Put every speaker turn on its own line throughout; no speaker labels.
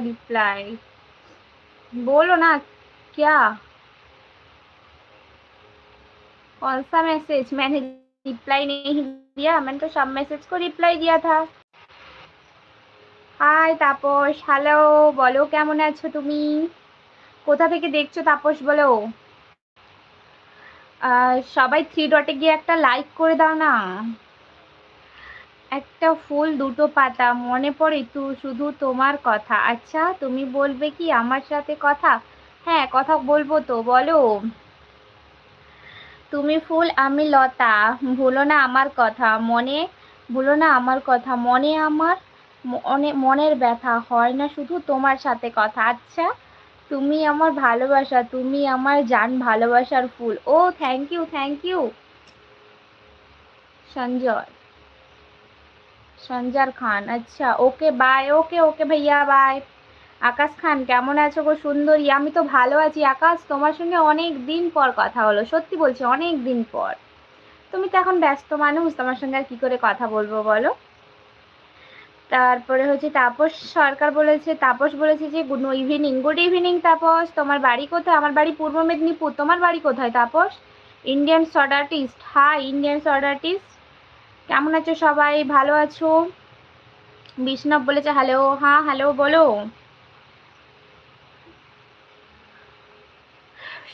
Reply बोलो ना क्या कौन सा मैसेज मैंने रिप्लाई नहीं दिया मैंने तो सब मैसेज को रिप्लाई दिया था হাই তাপস হ্যালো বলো কেমন আছো তুমি কোথা থেকে দেখছো তাপস বলো আহ, সবাই থ্রি ডটে গিয়ে একটা লাইক করে দাও না একটা ফুল, দুটো পাতা, মনে পড়ে তু, শুধু তোমার কথা। আচ্ছা তুমি বলবে কি আমার সাথে কথা? হ্যাঁ কথা বলব তো, বলো। তুমি ফুল, আমি লতা। ভুলো না আমার কথা, মনে, ভুলো না আমার কথা, মনে আমার, মনে, মনের ব্যথা, হয় না শুধু তোমার সাথে কথা। আচ্ছা তুমি আমার ভালোবাসা, তুমি আমার জান ভালোবাসার ফুল। ও thank you thank you Sanjay. সঞ্জার Khan. আচ্ছা ওকে বাই ওকে ওকে ভাইয়া বাই আকাশ খান, কেমন আছো গো সুন্দরী? আমি তো ভালো আছি। আকাশ, তোমার সঙ্গে অনেক দিন পর কথা হলো। সত্যি বলছি, অনেক দিন পর। তুমি তো এখন ব্যস্ত মানুষ, তোমার সঙ্গে আর কি করে কথা বলব বলো? তারপরে হচ্ছে তাপস, সরকার বলেছে, তাপস বলেছে যে good evening good evening Tapas. তোমার বাড়ি কোথায়? আমার বাড়ি পূর্ব মেদিনীপুর। তোমার বাড়ি কোথায়, Tapas? Indian short artist hi Indian short artist কেমন আছো সবাই? ভালো আছো? বিষ্ণব বলেছে হ্যালো হ্যাঁ হ্যালো বলো।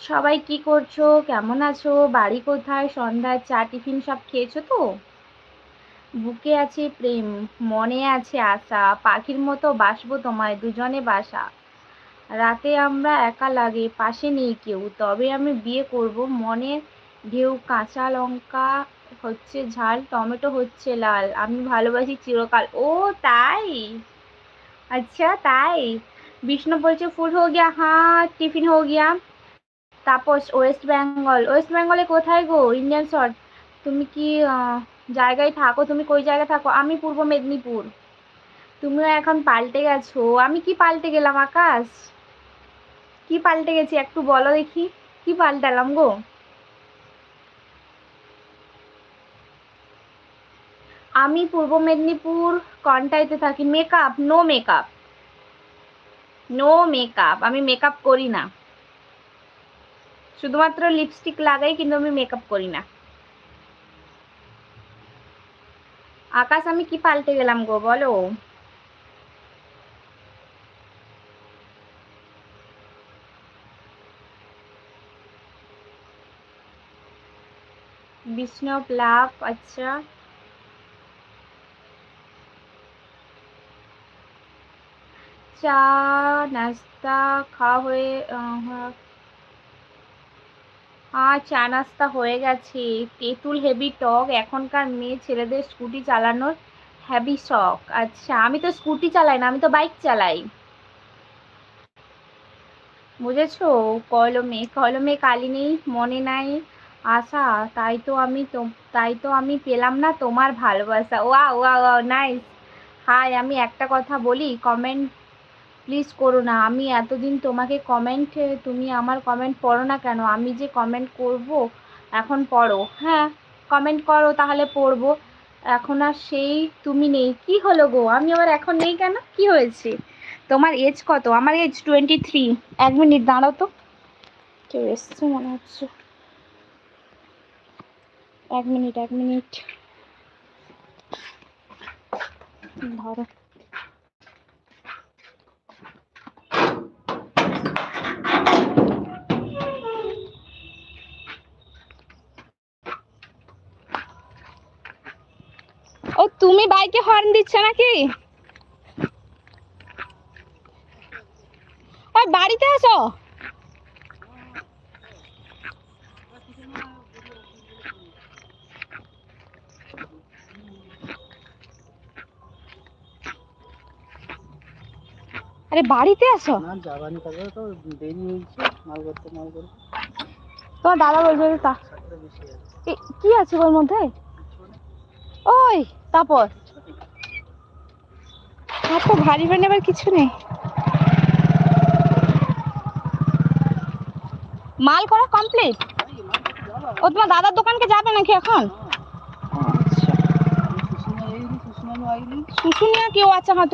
সবাই কি করছ? কেমন আছো? বাড়ি কোথায়? সন্ধ্যায় চা, টিফিন সব খেয়েছো তো? বুকে আছে প্রেম, মনে আছে আশা, পাখির মতো বাসবো তোমায়, দুজনে বাসা। রাতে আমরা একা লাগে, পাশে নেই কেউ, তবে আমি বিয়ে করব। মনে ঢেউ, কাঁচা লঙ্কা হচ্ছে ঝাল, টমেটো হচ্ছে লাল। আমি ভালোবাসি চিরকাল। ও, তাই? আচ্ছা তাই। বিষ্ণু বলছে ফুড হো গিয়া হ্যাঁ টিফিন হো গিয়া। তাপস, ওয়েস্ট বেঙ্গল। ওয়েস্ট বেঙ্গলে কোথায় গো? Indian short. তুমি কি জায়গায় থাকো? তুমি কই জায়গায় থাকো? আমি পূর্ব মেদিনীপুর। তুমিও এখন পাল্টে গেছো। আমি কি পাল্টে গেলাম, আকাশ? কি পাল্টে গেছি? একটু বলো দেখি। কি পাল্টালাম গো? আমি পূর্ব মেদিনীপুর কন্টাইতে থাকি। Makeup no makeup no makeup আমি মেকআপ করি না। শুধুমাত্র লিপস্টিক লাগাই, কিন্তু আমি মেকআপ করি না। আকাশ, আমি কি পাল্টে গেলাম গো, বলো? বিষ্ণব লাভ আচ্ছা। চা, নাস্তা, খাওয়া হয়ে আর চা, নাস্তা হয়ে গেছে। তেঁতুল হেভি টক, এখনকার মেয়ে ছেলেদের স্কুটি চালানোর হ্যাভি শখ। আচ্ছা আমি তো স্কুটি চালাই না, আমি তো বাইক চালাই। বুঝেছ? কলমে কলমে কালি নেই মনে নাই আশা। তাই তো আমি তো, তাই তো আমি পেলাম না তোমার ভালোবাসা। ওয়া ওয়া ওয়া নাইস হাই, আমি একটা কথা বলি কমেন্ট প্লিজ করো না। আমি এতদিন তোমাকে কমেন্ট তুমি আমার কমেন্ট পড়ো না কেন? আমি যে কমেন্ট করব, এখন পড়ো। হ্যাঁ কমেন্ট করো তাহলে পড়ব। এখন আর সেই তুমি নেই। কি হলো গো? আমি আবার এখন নেই কেন? কি হয়েছে? তোমার এজ কত? আমার এজ টোয়েন্টি থ্রি এক মিনিট, দাঁড়াও তো। কেউ এসছে মনে হচ্ছে। এক মিনিট এক মিনিট। ধরো ও তুমি বাইকে হর্ন দিচ্ছ নাকি? ওই বাড়িতে আসো আরে বাড়িতে আসো
না যাবানি কাজে তো দেরি হয়েছে মাল করতে মাল করতে।
তোমার দাদা বলবে তা কি আছে ওর মধ্যে? ওই তারপর আপু ভারী ভারী আবার কিছু নেই। মাল করা কমপ্লিট? ও তোমার দাদার দোকানকে যাবে নাকি এখন?
হ্যাঁ।
আচ্ছা শুশুনিয়া কেউ আছে হয়তো